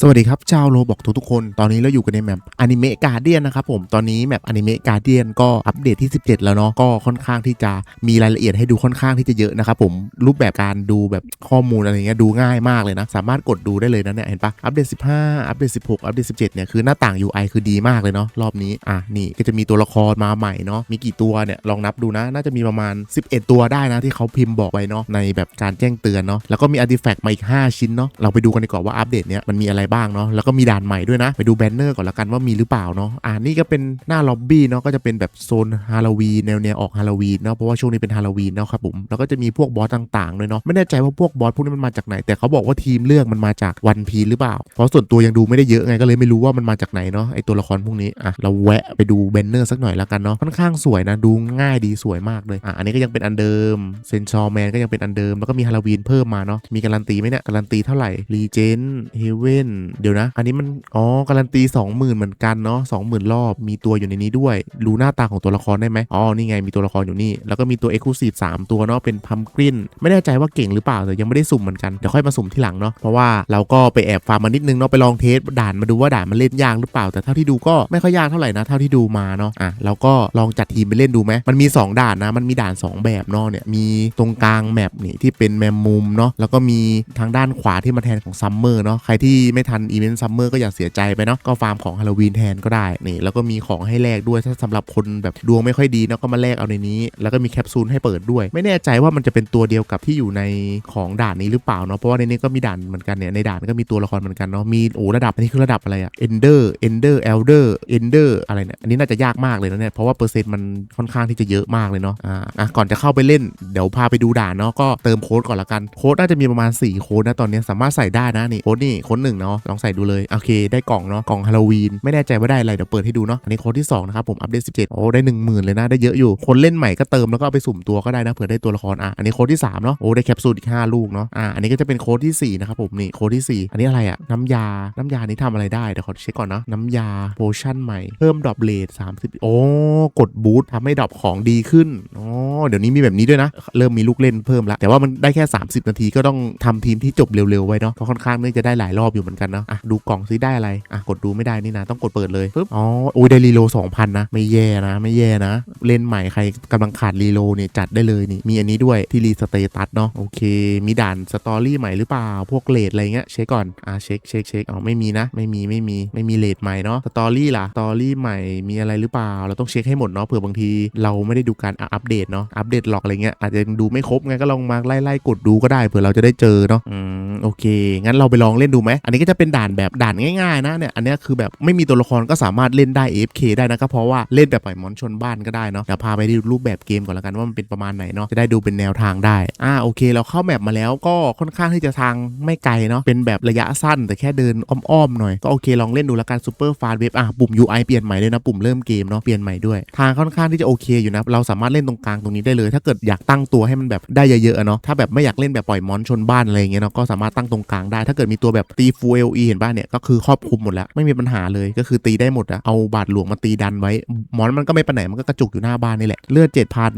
สวัสดีครับชาวโรบอกทุกๆคน ตอนนี้เราอยู่กันในแมปอนิเมะการเดียนนะครับผมตอนนี้แมปอนิเมะการเดียนก็อัปเดตที่ 17 แล้วเนาะก็ค่อนข้างที่จะมีรายละเอียดให้ดูค่อนข้างที่จะเยอะนะครับผมรูปแบบการดูแบบข้อมูลอะไรเงี้ยดูง่ายมากเลยนะ สามารถกดดูได้เลยนะเนี่ยเห็นปะอัปเดต 15 อัปเดต 16 อัปเดต 17 เนี่ยคือหน้าต่าง UI คือดีมากเลยเนาะรอบนี้อะนี่ก็จะมีตัวละครมาใหม่เนาะมีกี่ตัวเนี่ยลองนับดูนะ น่าจะมีประมาณ 11 ตัวได้นะที่เขาพิมพ์บอกไว้เนาะในแบบการแจ้งเตือนเนาะแล้วก็มีอาร์ติแฟกต์มาอีก 5 ชิ้นเนาะเราไปดูกันดีกว่าว่าอัปเดตเนี้ยมันมีอะไรบ้างเนาะแล้วก็มีด่านใหม่ด้วยนะ ไปดูแบนเนอร์ก่อนละกันว่ามีหรือเปล่าเนาะอ่านี่ก็เป็นหน้าล็อบบี้เนาะก็จะเป็นแบบโซนฮาโลวีนแนวแนวออกฮาโลวีนเนาะเพราะว่าช่วงนี้เป็นฮาโลวีนเนาะครับผมแล้วก็จะมีพวกบอสต่างๆด้วยเนาะไม่แน่ใจว่าพวกบอสพวกนี้มันมาจากไหน แต่เขาบอกว่าทีมเลือกมันมาจากวันพีหรือเปล่า เพราะส่วนตัวยังดูไม่ได้เยอะไงก็เลยไม่รู้ว่ามันมาจากไหนเนาะไอตัวละครพวกนี้อะเราแวะไปดูแบนเนอร์สักหน่อยละกันเนาะค่อนข้างสวยนะดูง่ายดีสวยมากเลยอะอันนี้ก็ยังเป็นอันเดิมเซนชอร์แมนก็ยังเป็นอันเดิมแล้วก็มีฮาโลวีนเพิ่มมาเนาะมีการันตีไหมเนี่ยการันตีเท่าไหร่รีเจนเฮเว่นเดี๋ยวนะ อันนี้มัน อ๋อ การันตี 20,000 เหมือนกันเนาะ20,000 รอบ มีตัวอยู่ในนี้ด้วย รู้หน้าตาของตัวละครได้ไหมอ๋อ นี่ไง มีตัวละครอยู่นี่ แล้วก็มีตัว Exclusive 3ตัวเนาะ เป็นพัมกริน ไม่แน่ใจว่าเก่งหรือเปล่า แต่ยังไม่ได้สุ่มเหมือนกัน เดี๋ยวค่อยมาสุ่มที่หลังเนาะ เพราะว่าเราก็ไปแอบฟาร์มมานิดนึงเนาะ ไปลองเทสด่านมาดูว่าด่านมันเล่นยากหรือเปล่า แต่เท่าที่ดูก็ไม่ค่อยยากเท่าไหร่นะ เท่าที่ดูมาเนาะ อะเราก็ลองจัดทีมไปเล่นดูไหมมันมี 2 ด่านนะ มันมีด่าน 2 แบบเนาะเนี่ย มีตรงกลางแมปนี่ที่เป็นแมมมุมเนาะ แล้วก็มีทางด้านขวาที่มาแทนของซัมเมอร์เนาะ ใครที่ไม่ทันอีเวนต์ซัมเมอร์ก็อย่าเสียใจไปเนาะก็ฟาร์มของฮาโลวีนแทนก็ได้นี่แล้วก็มีของให้แลกด้วยถ้าสำหรับคนแบบดวงไม่ค่อยดีเนาะก็มาแลกเอาในนี้ แล้วก็มีแคปซูลให้เปิดด้วย ไม่แน่ใจว่ามันจะเป็นตัวเดียวกับที่อยู่ในของด่านนี้หรือเปล่าเนาะเพราะว่าในนี้ก็มีด่านเหมือนกันเนี่ยในด่านก็มีตัวละครเหมือนกันเนาะมีโอ้ระดับอันนี้คือระดับอะไรอะเอนเดอร์เอนเดอร์เอลเดอร์เอนเดอร์อะไรเนี่ยอันนี้น่าจะยากมากเลยนะเนี่ยเพราะว่าเปอร์เซ็นต์มันค่อนข้างที่จะเยอะมากเลยเนาะอ่าอะก่อนจะเข้าไปเล่นเดี๋ยวพาไปดูด่านเนาะก็เติมโค้ดก่อนละกันโค้ดน่าจะมีประมาณ4โค้ดนะตอนนี้สามารถใส่ได้นะนี่โค้ดนี่โค้ดหนึ่งเนาะลองใส่ดูเลยโอเค ได้กล่องเนาะกล่องฮาโลวีนไม่แน่ใจว่าได้อะไรเดี๋ยวเปิดให้ดูเนาะอันนี้โค้ดที่2นะครับผมอัปเดต17โอ้ได้ 1 0,000 เลยนะได้เยอะอยู่คนเล่นใหม่ก็เติมแล้วก็เอาไปสุ่มตัวก็ได้นะเผื่อได้ตัวละครอะอันนี้โค้ดที่3เนาะโอ้ได้แคปซูลอีก5ลูกเนาะอะอันนี้ก็จะเป็นโค้ดที่4นะครับผมนี่โค้ดที่4 อันนี้อะไรอะน้ำยาน้ำยานี้ทำอะไรได้เดี๋ยวขอเช็คก่อนนะน้ำยาโพชั่นใหม่เพิ่มดรอปเลท30โอ้กดบูททำให้ดรอปของดีขึ้นอ๋อเดี๋ยวนี้มีแบบนี้ด้วยนะ เริ่มมีลูกเล่นเพิ่มล้วแต่ว่ามันได้แค่ 30 นาทีก็ต้องทำทีมที่จบเร็วๆไว้เนาะเพราะค่อนข้างนี่จะได้หลายรอบอยู่เหมือนกันเนาะอะดูกล่องซิได้อะไรอะกดดูไม่ได้นี่นะต้องกดเปิดเลยปึ๊บอ๋อโอ้ยได้รีโล2,000นะไม่แย่นะไม่แย่นะ เล่นใหม่ใครกำลังขาดรีโลเนี่ยจัดได้เลยนี่มีอันนี้ด้วยที่รีสเตตัสเนาะโอเค มีด่านสตอรี่ใหม่หรือเปล่าพวกเลดอะไรเงี้ยเช็คก่อนอะเช็คเช็คเช็คอ๋อไม่มีนะ ไม่มีไม่มีไม่มีเลดใหม่เนาะสตอรี่ล่ะสตอรี่ใหม่มีอะไรหรือเปล่า เราต้องเช็คให้หมดเนาะเผื่อบางทีเราไม่ได้ดูการอัปเดตเนาะอัปเดตหลอกอะไรเงี้ยอาจจะยังดูไม่ครบไงก็ลองมาไล่ไล่กดดูก็ได้เผื่อเราจะได้เจอเนาะอืมโอเค งั้นเราไปลองเล่นดูไหมอันนี้ก็จะเป็นด่านแบบด่านง่ายๆนะเนี่ยอันนี้คือแบบไม่มีตัวละครก็สามารถเล่นได้ AFK ได้นะก็เพราะว่าเล่นแบบปล่อยมอนชนบ้านก็ได้เนาะเดี๋ยวพาไปดูรูปแบบเกมก่อนละกันว่ามันเป็นประมาณไหนเนาะจะได้ดูเป็นแนวทางได้อ่าโอเค เราเข้าแมปมาแล้วก็ค่อนข้างที่จะทางไม่ไกลเนาะเป็นแบบระยะสั้นแต่แค่เดินอ้อมๆหน่อยก็โอเคลองเล่นดูละกันซูเปอร์ฟาสเว็บอะปุ่ม UI เปลี่ยนใหม่เลยนะปุ่มเริ่มเกมเนาะเปลี่ยนใหม่ด้วยทางค่อนข้างที่จะโอเคอยู่นะเราสามารถเล่นตรงกลางตรงนี้ได้เลย ถ้าเกิดอยากตั้งตัวให้มันแบบได้เยอะๆเนาะถ้าแบบไม่อยากเล่นแบบปล่อยมอนชนบ้านอะไรเงี้ยเนาะก็สามารถตั้งตรงกลางได้ ถ้าเกิดมีตัวแบบตีฟูเอลเห็นป่ะเนี่ยก็คือครอบคลุมหมดแล้วไม่มีปัญหาเลยก็คือตีได้หมดอะเอาบาดหลวงมาตีดันไว้ มอนมันก็ไม่ไปไหนมันก็กระจุกอยู่หน้าบ้านนี่แหละเลือดเจ็ดพัน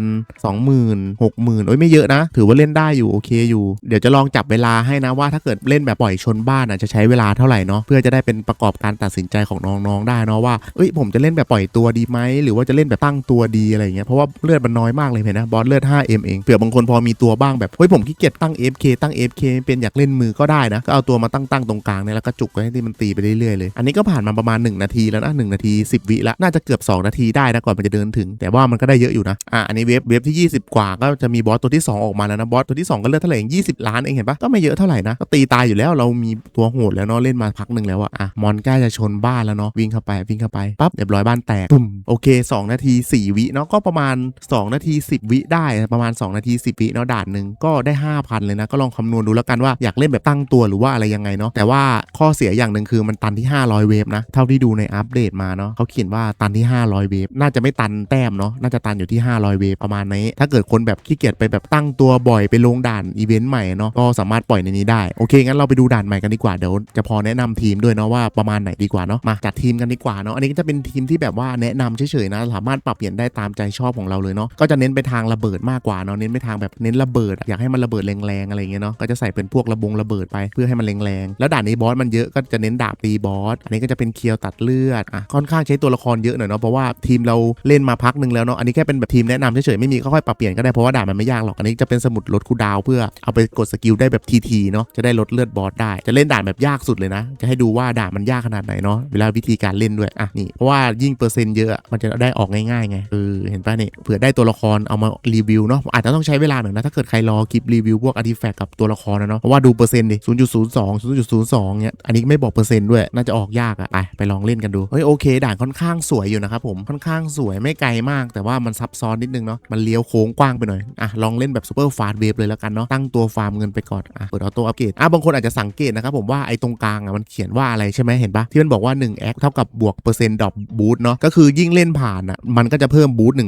สองหมื่นหกหมื่นโอ้ยไม่เยอะนะ ถือว่าเล่นได้อยู่โอเคอยู่ เดี๋ยวจะลองจับเวลาให้นะว่าถ้าเกิดเล่นแบบปล่อยชนบ้านอะจะใช้เวลาเท่าไหร่เนาะเพื่อจะได้เป็นประกอบการตัดสินใจของน้องๆได้เนาะว่าเอ้ยผมจะเล่นแบบปล่อยตัวดีไหมหรือว่าจะเล่นแบบตั้งตัวดีอะไรเงี้ยเพราะว่าเลือดมันน้อยมากเลยเห็นนะบอสเลือด 5M เองเผื่อบางคนพอมีตัวบ้างแบบเฮ้ยผมขี้เกียจตั้ง FK ตั้ง FK เป็นอยากเล่นมือก็ได้นะก็เอาตัวมาตั้งๆตรงกลางนี่แล้วก็จุกไว้ให้ที่มันตีไปเรื่อยๆเลย อันนี้ก็ผ่านมาประมาณ 1 นาทีแล้วนะ1นาที 10 วิละน่าจะเกือบ 2 นาทีได้นะก่อนมันจะเดินถึง แต่ว่ามันก็ได้เยอะอยู่นะอะอันนี้เว็บเว็บที่ 20 กว่าก็จะมีบอสตัวที่ 2 ออกมาแล้วนะบอสตัวที่ 2 ก็เลือดเท่าไหร่เอง20 ล้านเองเห็นปะก็ไม่เยอะเท่าไหร่นะก็ตีตายอยู่แล้วเรามีตัวโหดแล้วเนาะเล่นมาพักหนึ่งแล้วอะอะมอนใกล้จะชนบ้านแล้วเนาะวิ่งเข้าไปวิ่งเข้าไปปั๊บเรียบร้อยบ้านแตกปุ่มโอเค 2 นาที 4 วิเนาะก็ประมาณ 2 นาที 10 วิได้ประมาณ 2 นาที 10 วิเนาะด่านหนึ่งก็ได้ 5,000 เลยนะก็ลองคำนวณดูแล้วกันว่าอยากเล่นแบบตั้งตัวหรือว่าอะไรยังไงเนาะแต่ว่าข้อเสียอย่างหนึ่งคือมันตันที่ 500 เวฟนะ เท่าที่ดูในอัปเดตมาเนาะเขาเขียนว่าตันที่ 500 เวฟน่าจะไม่ตันแต้มเนาะน่าจะตันอยู่ที่ 500 เวฟประมาณนี้ ถ้าเกิดคนแบบขี้เกียจไปแบบตั้งตัวบ่อยไปลงด่านอีเวนต์ใหม่เนาะก็สามารถปล่อยในนี้ได้โอเคงั้นเราไปดูด่านใหม่กันดีกว่าเดี๋ยวจะพอแนะนำทีมด้วยเนาะว่าประมาณไหนดีกว่าเนาะมาจัดทีมกันดีกว่าเนาะอันนี้ก็จะเป็นทีมที่แบบว่าแนะนำเฉยๆนะสามารถปรับเปลี่ยนได้ตามใจชอบของเราเลยเนาะก็จะเน้นไปทางระเบิดมากกว่าเนาะเน้นไปทางแบบเน้นระเบิด อยากให้มันระเบิดแรงๆอะไรเงี้ยเนาะก็จะใส่เป็นพวกระบงระเบิดไปเพื่อให้มันแรงๆแล้วด่านนี้บอสมันเยอะก็จะเน้นดาบตีบอสอันนี้ก็จะเป็นเคียวตัดเลือดอะค่อนข้างใช้ตัวละครเยอะหน่อยเนาะเพราะว่าทีมเราเล่นมาพักหนึ่งแล้วเนาะอันนี้แค่เป็นแบบทีมแนะนำเฉยๆไม่มีก็ค่อยปรับเปลี่ยนก็ได้เพราะว่าดาบมันไม่ยากหรอกอันนี้จะเป็นสมุดลดคูดาวเพื่อเอาไปกดสกิลได้แบบทีๆเนาะจะได้ลดเลือดบอสได้จะเล่นด่านแบบยากสุดเลยนะ จะให้ดูว่าด่านมันยากขนาดไหนเนาะเวลาวิธีการเล่นด้วยอะนี่เพราะว่ายิ่งเปอร์เซ็นต์เยอะมันจะได้ออกง่ายๆไงเออเห็นป่ะนี่ยเผื่อได้ตัวละครเอามารีวิวเนาะอาจจะต้องใช้เวลาหน่อยนะถ้าเกิดใครรอคลิปรีวิวพวกอาร์ติแฟกต์กับตัวละครนะเนาะเพราะว่าดูเปอร์เซ็นต์ดิ0.02 0.02เนี่ยอันนี้ไม่บอกเปอร์เซ็นต์ด้วย น่าจะออกยากอะไปไปลองเล่นกันดูเฮ้ยโอเค ด่านค่อนข้างสวยอยู่นะครับผมค่อนข้างสวยไม่ไกลมาก แต่ว่ามันซับซ้อนนิดนึงเนาะมันเลี้ยวโค้งกว้างไปหน่อยอะลองเล่นแบบซูเปอร์ฟาสต์เวฟเลยแล้วกันเนาะตั้งตัวฟาร์มเงินไปก่อนอะเปิดออโต้อัปเกรดอะบางคนอาจจะสังเกตนะครับผมว่าไอ้ตรงกลางอะมันเขียนว่าอะไรใช่ไหมเห็นปะที่มันบอกว่า1แอคเท่ากับบวกเปอร์เซ็นต์ดรอปบูทเนาะก็คือยิ่งเล่นผ่านอะมันก็จะเพิ่มบูท100%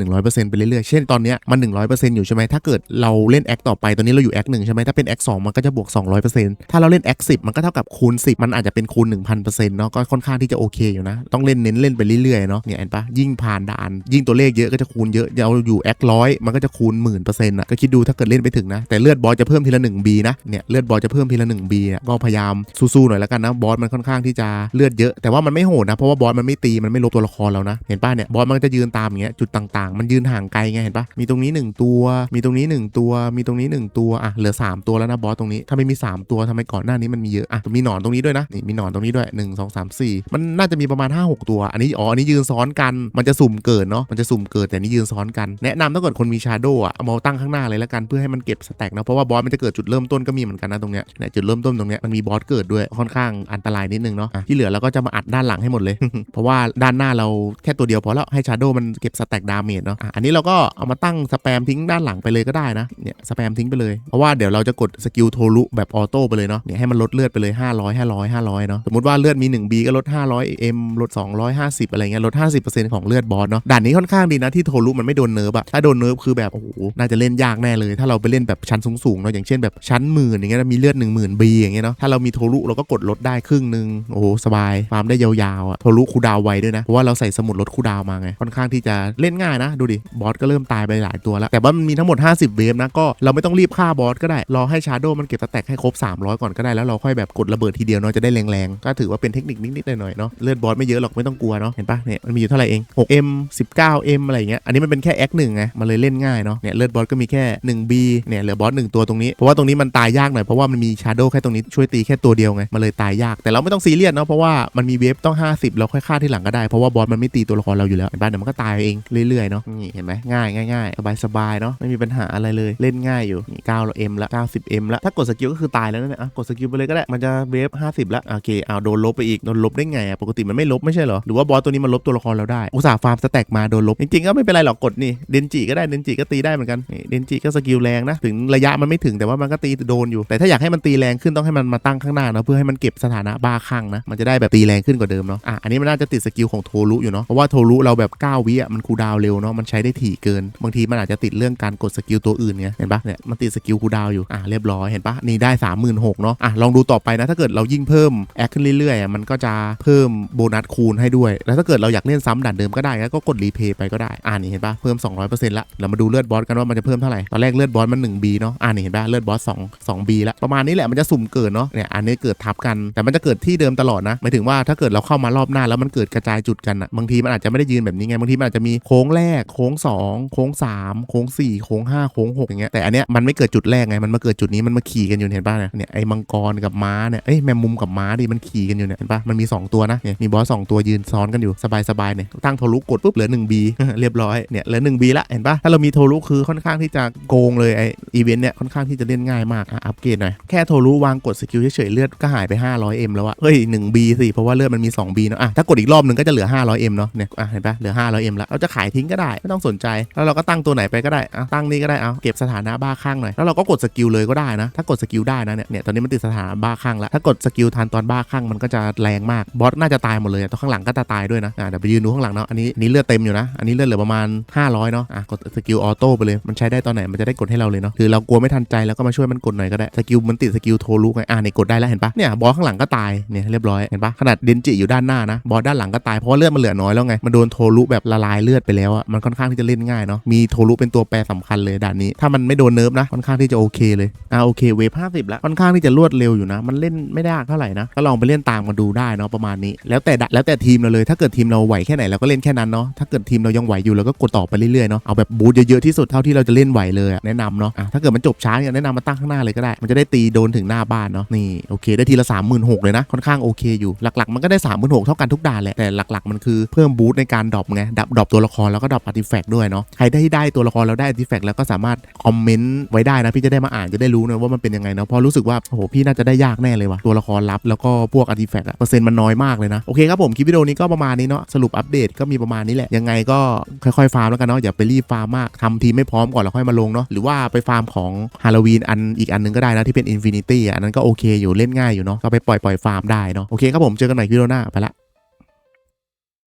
100%ไปเรื่อยๆเช่นตอนเนี้ยมัน 100%อยู่ใช่ไหมถ้าเกิดเราเล่นแอคต่อไปตอนนี้เราอยู่แอคหนึ่งใช่ไหมถ้าเป็นแอคสองมันก็จะบวก200%ถ้าเราเล่นแอคสิมันก็เท่ากับคูณ10 มันอาจจะเป็นคูณ 1,000%เนาะก็ค่อนข้างที่จะโอเคอยู่นะ ต้องเล่นเน้นเล่นไปเรื่อยๆเนาะเนี่ยเห็นปะยิ่งผ่านด่าน ยิ่งตัวเลขเยอะก็จะคูณเยอะเราอยู่แอคร้อยมันก็จะคูณหมื่นเปอร์เซ็นต์อะก็คิดดูถ้าเกิดเล่นไปถึงนะ แต่เลือดบอสจะเพิ่มทีละ 1B นะเนี่ยเลือดบอสจะเพิ่มทีละ 1B อะก็พยายามสู้ๆหน่อยแล้วกันนะบอสมันค่อนข้างที่จะเลือดเยอะ แต่ว่ามันไม่โหดนะเพราะว่าบอสมันไม่ตีมันไม่ลบตัวละครเรานะเห็นปะเนี่ยบอสมันจะยืนตามอย่างเงี้ยจุดต่างๆ มันยืนห่างไกลไงเห็นปะมีตรงนี้ 1 ตัว มีตรงนี้ 1 ตัว มีตรงนี้ 1 ตัวอะเหลือ 3 ตัวแล้วนะบอสตรงนี้ถ้าไม่มี 3 ตัวทำไมก่อนหน้านี้มันมีเยอะอะมีหนอนตรงนี้ด้วยนะนี่มีหนอนตรงนี้ด้วย 1 2 3 4 มันน่าจะมีประมาณ 5 6 ตัว อันนี้อ๋ออันนี้ยืนซ้อนกันมันจะสุ่มเกิดเนาะมันจะสุ่มเกิดแต่นี่ยืนซ้อนกันแนะนำถ้าเกิดคนมีชาโดว์อะเอามาตั้งข้างหน้าเลยแล้วกันเพื่อให้มันเก็บสแต็กนะเพราะว่าบอสมันจะเกิดจุดเริ่มต้นก็มีเหมือนกันนะตรงเนี้ยเนี่ยจุดเริ่มต้นตรงเนี้ยมันมีบอสเกิดด้วยค่อนข้างอันตรายนิดนึงเนาะอะที่เหลือเราก็จะมาอัดด้านหลังให้หมดเลย เพราะว่าด้านหน้าเราแค่ตัวเดียวพอแล้วให้ชาโดว์มันเก็บสแต็กดาเมจเนาะอะอันนี้เราก็เอามาตั้งสแปมทิ้งด้านหลังไปเลยก็ได้นะเนี่ยสแปมทิ้งไปเลยเพราะว่าเดี๋ยวเราจะกดสกิลโทรุแบบออโต้ไปเลยเนาะเนี่ยให้มันลดเลือดไปเลย500 500 500เนาะสมมติว่าเลือดมี 1B ก็ลด 500 M ลด 250 อะไรเงี้ยลด 50%ของเลือดบอสเนาะด่านนี้ค่อนข้างดีนะที่โทรุมันไม่โดนเนิร์ฟอะถ้าโดนเนิร์ฟคือแบบโอ้โหน่าจะเล่นยากแน่เลย ถ้าเราไปเล่นแบบชั้นสูงๆเนาะอย่างเช่นแบบชั้นหมื่นอย่างเงี้ยมีเลือด 1 0,000 B อย่างเงี้ยเนาะถ้าเรามีโทรุเราก็กดลดได้ครึ่งนึงโอ้โหสบายฟาร์มได้ยาวๆอะโทรุคูดาวไวด้วยนะเพราะว่าเราใส่สมุดลดคูดาวมาไงค่อนข้างที่จะเล่นง่ายนะดูดิบอสก็เริ่มตายไปหลายตัวแล้วแต่ว่ามันมีทั้งหมด 50 เวฟนะก็เราไม่ต้องรีบฆ่าบอสก็ได้รอให้ชาโดมันเก็บสแต็กให้ครบ 300 ก่อนก็ได้แล้วเราค่อยแบบกดระเบิดทีเดียวเนาะจะได้แรงๆ ก็ถือว่าเป็นเทคนิคนิดๆหน่อยๆเนาะเลือดบอสไม่เยอะหรอกไม่ต้องกลัวเนาะเห็นปะเนี่ยมันมีอยู่เท่าไหร่เอง 6M 19M อะไรอย่างเงี้ยอันนี้มันเป็นแค่แอคหนึ่งไงมันเลยเล่นง่ายเนาะเนี่ยเลือดบอสก็มีแค่ 1B เนี่ยเหลือบอสหนึ่งตัวตรงนี้เพราะว่าตรงนี้มันตายยากหน่อยเพราะว่ามันมีชาร์โดแค่ตรงนี้ช่วยตีแค่ตัวเดียวไงมันเลยตายยากแต่เราไม่ต้องซีเรียสเนาะเพราะว่ามันมีเวฟต้อง 50 เราค่อยฆ่าที่หลังก็ได้เพราะว่าบอสมันไม่ตีตัวละครเราอยู่แล้วเห็นปะเดี๋ยวมันก็ตายเองเรื่อยๆเนาะนี่เห็นไหมง่ายง่ายๆสบายๆเนาะไม่มีปัญหาอะไรเลยเล่นง่ายอยู่9 M ละ 90M ละถ้ากดสกิลก็คือตายแล้วนั่นแหละกดสกิลไปเลยก็ได้มันจะเวฟ50ละโอเคเอาโดนลบไปอีกโดนลบได้ไงอะปกติมันไม่ลบไม่ใช่เหรอหรือว่าบอสตัวนี้มันลบตัวละครเราได้อุตส่าห์ฟาร์มสแต็กมาโดนลบจริงๆก็ไม่เป็นไรหรอกกดนี่เดนจิก็ได้เดนจิก็ตีได้เหมือนกันเดนจิก็สกิลแรงนะถึงระยะมันไม่ถึงแต่ว่ามันก็ตีโดนอยู่แต่ถ้าอยากให้มันตีแรงขึ้นต้องให้มันมาตั้งข้างหน้าเนาะเพื่อให้มันเก็บสถานะบ้าคลั่งนะมันจะได้แบบตีแรงขึ้นกว่าเดิมเนาะอะอันนี้มันน่าจะติดสกิลของโทรุอยู่เนาะเพราะว่าโทรุเราแบบ9วิอะมันคูดาวเร็วเนาะมันใช้ได้ถี่เกิน บางทีมันอาจจะติดเรื่องการกดสกิลตัวอื่นไงเห็นปะเนี่ยมันติดสกิลคูดาวอยู่อะเรียบร้อยเห็นปะนี่ได้ 36,000เนาะอะลองดูต่อไปนะ ถ้าเกิดเรายิ่งเพิ่มแอคขึ้นเรื่อยๆมันก็จะเพิ่มโบนัสคูณให้ด้วย แล้วถ้าเกิดเราอยากเล่นซ้ำด่านเดิมก็ได้ก็กดรีเพย์ไปก็ได้อ่านี่เห็นปะเพิ่ม 200%ละเรามาดูเลือดบอสกันว่ามันจะเพิ่มเท่าไหร่ตอนแรกเลือดบอสมัน 1B เนาะอ่านี่เห็นปะเลือดบอส2 2B ละประมาณนี้แหละมันจะสุ่มเกิดเนาะเนี่ยอันนี้เกิดทับกัน แต่มันจะเกิดที่เดิมตลอดนะหมายถึงว่าถ้าเกิดเราเข้ามารอบหน้าแล้วมันเกิดกระจายจุดกันอะบางทีมันอาจจะไม่ได้ยืนแบบนี้ไงบางทีมันอาจจะมีโค้งแรกโค้ง 2 โค้ง 3 โค้ง 4 โค้ง 5 โค้ง6อย่างเงี้ยแต่อันเนี้ยมันไม่เกิดจุดแรกไงมันมาเกิดจุดนี้มันมาขี่กันอยู่เห็นปะเนี่ยเนี่ยไอ้มังกรกับม้าเนี่ยเอ้ยแมมมุมกับม้าดิมันขี่กันอยู่เนี่ยเห็นปะมันมี 2 ตัวนะเนี่ยมีบอสสตัวยืนซ้อนกันอยู่สบายๆเนี่ยตั้งโทรุกดปุ๊บเหลือ 1B เรียบร้อยเนี่ยเหลือ 1B ละเห็นปะถ้าเรามีโทรุคือค่อนข้างที่จะโกงเลยไออีเวนต์เนี่ยค่อนข้างที่จะเล่นง่ายมากอะอัปเกรดหน่อยแค่โทรุวางกดสกิลเฉยๆเลือดก็หายไป 500M แล้วอะเฮ้ย 1B สิเพราะว่าเลือดมันมี 2B เนาะอะถ้ากดอีกรอบหนึงก็จะเหลือ 500M เนาะเนี่ยอะเห็นปะเหลือ 500M แล้วเราจะขายทิ้งก็ได้ไม่ต้องสนใจ แล้วเราก็ตั้งตัวไหนไปก็ได้อะตั้งนี่ก็ได้เอาเก็บสถานะบ้าคลั่งหน่อยแล้วเราก็กดสกิลเลยก็ได้นะถ้ากดสกิลได้นะเนี่ยเนี่ยตอนนี้มันติดสถานะบ้าคลั่งแล้วถ้ากดสกิลทันตอนบ้าคลั่งมันก็จะแรงมากบอสน่าจะตายหมดเลยตัวข้างหลังก็จะตายด้วยนะอะเดี๋ยวไปยืนดูข้างหลังเนาะอันนี้นี้เลือดเต็มอยู่นะอันนี้เลือดเหลือประมาณ 500เนาะอะกดสกิลออโต้ไปเลยมันใช้ได้ตอนไหนมันจะได้กดให้เราเลยเนาะคือเรากลัวไม่ทันใจแล้วก็มาช่วยมันกดหน่อยก็ได้สกิลมันติดสกิลโทรุไงอะเนี่ยกดได้แล้วเห็นปะเนี่ยบอสข้างหลังก็ตายเนี่ยเรียบร้อยเห็นปะขนาดเดนจิอยู่ด้านหน้านะบอสด้านหลังก็ตายเพราะว่าเลือดมันเหลือน้อยแล้วไงมันโดนโทรุแบบละลายเลือดไปแล้วอะมันค่อนข้างที่จะเล่นง่ายเนาะมีโทรุเป็นตัวแปรสำคัญเลยด่านนี้ถ้ามันไม่โดนเนิร์ฟนะค่อนข้างที่จะโอเคเลยอะโอเคเวฟ50แล้วค่อนข้างที่จะรวดเร็วอยู่นะมันเล่นไม่ได้เท่าไหร่นะก็ลองไปเล่นตามกันดูได้เนาะประมาณนี้ แล้วแต่แล้วแต่ทีมเราเลย ถ้าเกิดทีมเราไหวแค่ไหนเราก็เล่นแค่นั้นเนาะถ้าเกิดทีมเรายังไหวอยู่เราก็กดต่อไปเรื่อยๆเนาะเอาแบบบูทเยอะๆที่สุดเท่าที่เราจะเล่นไหวเลยแนะนำเนาะะถ้าเกิดมันจบช้าเนี่ยแนะนำมาตั้งข้างหน้าเลยก็ได้ มันจะได้ตีโดนถึงหน้าบ้านเนาะนี่โอเค ได้ทีละ 3 6 0 0 0เลยนะค่อนข้างโอเคอยู่หลักๆ มันก็ได้ 3 6 0 0 0เท่ากันทุกด่านแหละแต่หลักๆ มันคือเพิ่มบูทในการดรอปไงดับดรอปตัวละครแล้วก็ดรอปอาร์ติแฟกต์ด้วยเนาะใครได้ได้ตัวละครแล้วได้อาร์ติแฟกต์แล้วก็สามารถคอมเมนต์ไว้ได้นะพี่จะได้มาอ่านจะได้รู้นะว่ามันเป็นยังไงเนาะเพราะรู้สึกว่าโอ้โหพี่น่าจะได้ยากแน่เลยว่ะตัวละครลับแล้วก็พวกอาร์ติแฟกต์อะเปอร์เซ็นต์มันน้อยมากเลยนะโอเคครับผมคลิปวิดีโอนี้ก็ประมาณนี้เนาะสรุปอัปเดตก็มีประมาณนี้แหละยังไงก็ค่อยๆฟาร์มแล้วกันเนาะอย่าไปรีบฟาร์มมากทำทีไม่พร้อมก่อนแล้วค่อยมาลงเนาะหรือว่าไปฟาร์มของฮาโลวีนอันอีกอันนึงก็ได้นะที่เป็นอินฟินิตี้อันนั้นก็โอเคอยู่เล่นง่ายอยู่เนาะก็ไปปล่อยปล่อยฟาร์มได้เนาะโอเคครับผมเจอกันใหม่คลิปวิดีโอหน้าไปละ